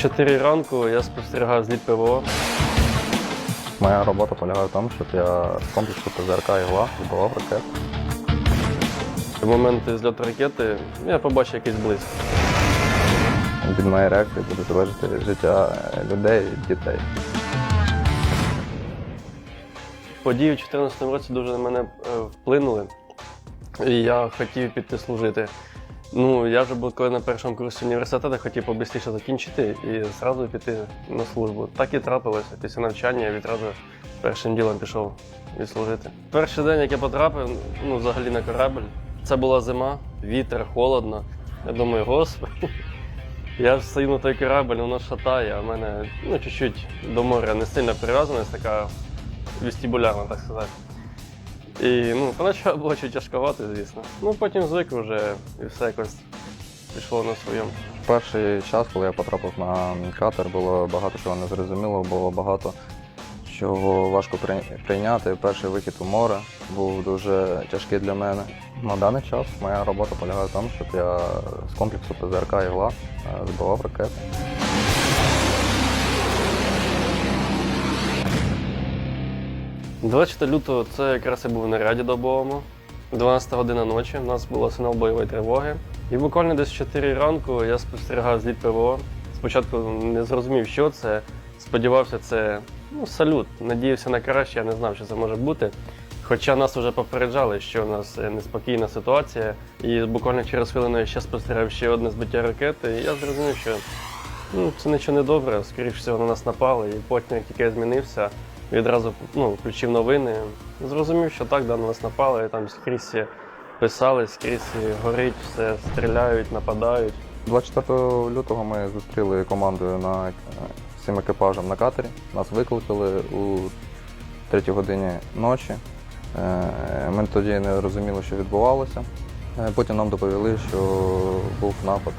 В 4 ранку я спостерігав зліт ПВО. Моя робота полягає в тому, щоб я з комплексу ПЗРК «Ігла» збивав ракет. В момент зльоту ракети я побачив якийсь блиск. Від моєї реакції буде залежати життя людей і дітей. Події у 2014 році дуже на мене е, вплинули, і я хотів піти служити. Ну, я вже був коли на першому курсі університету, хотів побистріше закінчити і зразу піти на службу. Так і трапилося. Після навчання я відразу першим ділом пішов відслужити. Перший день, як я потрапив, ну, взагалі на корабль, це була зима, вітер, холодно. Я думаю, господи. Я стою на той корабль, воно шатає, а в мене ну, чуть-чуть до моря не сильно прив'язаність, така вестибулярна, так сказати. І ну, поначалу було чуть тяжковато, звісно. Ну потім звик вже і все якось пішло на своєму. Перший час, коли я потрапив на катер, було багато чого незрозуміло, було багато чого важко прийняти. Перший вихід у море був дуже тяжкий для мене. На даний час моя робота полягає в тому, щоб я з комплексу ПЗРК «Ігла» е, збивав ракети. – 24 лютого це якраз я був в наряді добовому. 12 година ночі, у нас було сигнал бойової тривоги. І буквально десь 4 ранку я спостерігав зліт ПВО. Спочатку не зрозумів, що це. Сподівався, це ну, салют. Надіявся на краще, я не знав, що це може бути. Хоча нас вже попереджали, що у нас е, неспокійна ситуація, і буквально через хвилину я ще спостерігав ще одне збиття ракети, і я зрозумів, що ну, це нічого не добре, скоріш всього на нас напали. І потім, як тільки я змінився, відразу ну, включив новини. Зрозумів, що так, да, на нас напали, там скрізь писали, скрізь горить, все стріляють, нападають. 24 лютого ми зустріли командою на е, всім екіпажем на катері. Нас викликали у 3 годині ночі. Е, Ми тоді не розуміли, що відбувалося. Е, Потім нам доповіли, що був напад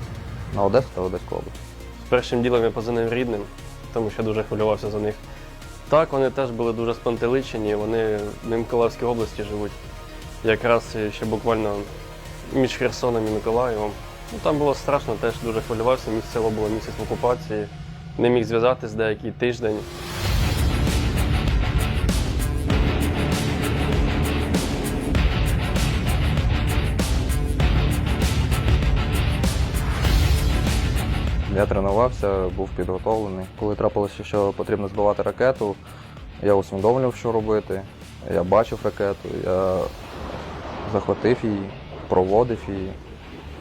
на Одесу та Одеську область. Першим ділом я позвонив рідним, тому що дуже хвилювався за них. Так, вони теж були дуже спантеличені, вони в Миколаївській області живуть. Якраз ще буквально між Херсоном і Миколаєвом. Ну, там було страшно, теж дуже хвилювався. Місце було місяць в окупації. Не міг зв'язатись деякий тиждень. Я тренувався, був підготовлений. Коли трапилося, що потрібно збивати ракету, я усвідомлював, що робити. Я бачив ракету, я захватив її, проводив її.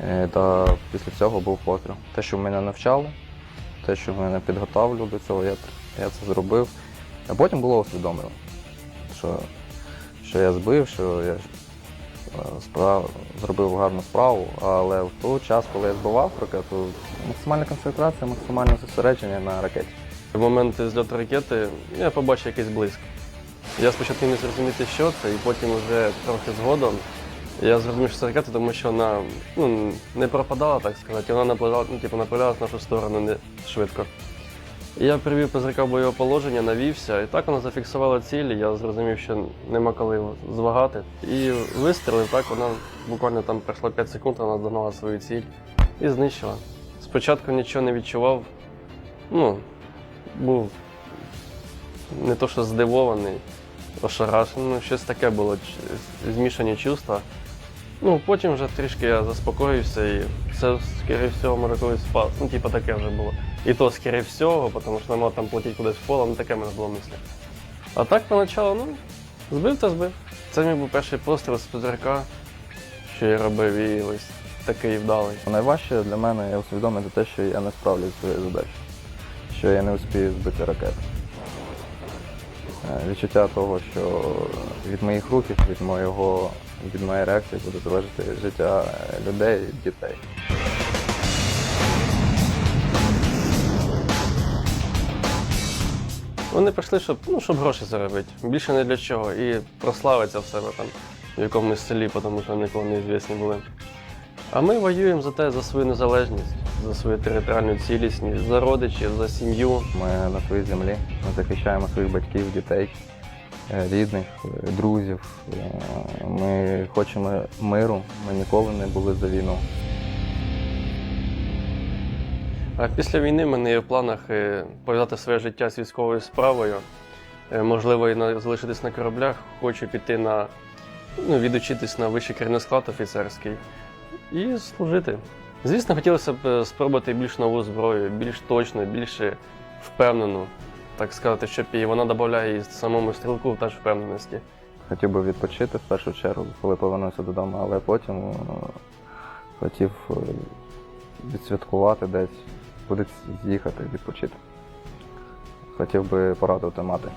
Е, Та після цього був постріл. Те, що мене навчали, те, що мене підготовлювали до цього, я, я це зробив. А потім було усвідомлено, що, що я збив, що я справ, зробив гарну справу, але в той час, коли я збивав ракету, максимальна концентрація, максимальне зосередження на ракеті. В момент зльоту ракети я побачив якийсь блиск. Я спочатку не зрозуміти, що це, і потім вже трохи згодом я зрозумів, що це ракета, тому що вона ну, не пропадала, так сказати, вона направляла, ну, типу, в нашу сторону не швидко. Я привів ПЗРК в бойове положення, навівся, і так вона зафіксувала ціль, і я зрозумів, що нема коли звагати. І вистрілив, так вона буквально там пройшло 5 секунд, вона догнала свою ціль і знищила. Спочатку нічого не відчував, ну, був не то, що здивований, ошарашений, ну, щось таке було, змішані чувства. Ну, потім вже трішки я заспокоївся і все, скоріше всього, може колись спав. Ну, типу, таке вже було. І то, скоріше всього, тому що не мав там платити кудись в поле, ну таке в мене було мислі. А так поначалу, ну, збив та збив. Це мій був перший постріл з ПЗРК, що я робив, і ось такий вдалий. Найважче для мене я усвідомити те, що я не справлюсь своєю задачею, що я не успію збити ракету. Е, Відчуття того, що від моїх рухів, від моєго від моєї реакції буде залежати життя людей і дітей. Вони прийшли, щоб, ну, щоб гроші заробити. Більше не для чого. І прославитися в себе там в якомусь селі, тому що ніколи не звісні були. А ми воюємо за те, за свою незалежність, за свою територіальну цілісність, за родичів, за сім'ю. Ми на своїй землі ми захищаємо своїх батьків, дітей, рідних, е, друзів. Е, Ми хочемо миру, ми ніколи не були за війну. Після війни в мене є в планах е, пов'язати своє життя з військовою справою. Е, Можливо, і залишитись на кораблях. Хочу піти на ну, відучитись на вищий керівний склад офіцерський і служити. Звісно, хотілося б е, спробувати більш нову зброю, більш точну, більш впевнену, так сказати, щоб і вона додає і самому стрілку теж впевненості. Хотів би відпочити в першу чергу, коли повернувся додому, але потім е, хотів е, відсвяткувати десь, кудись з'їхати, відпочити. Хотів би порадувати мати.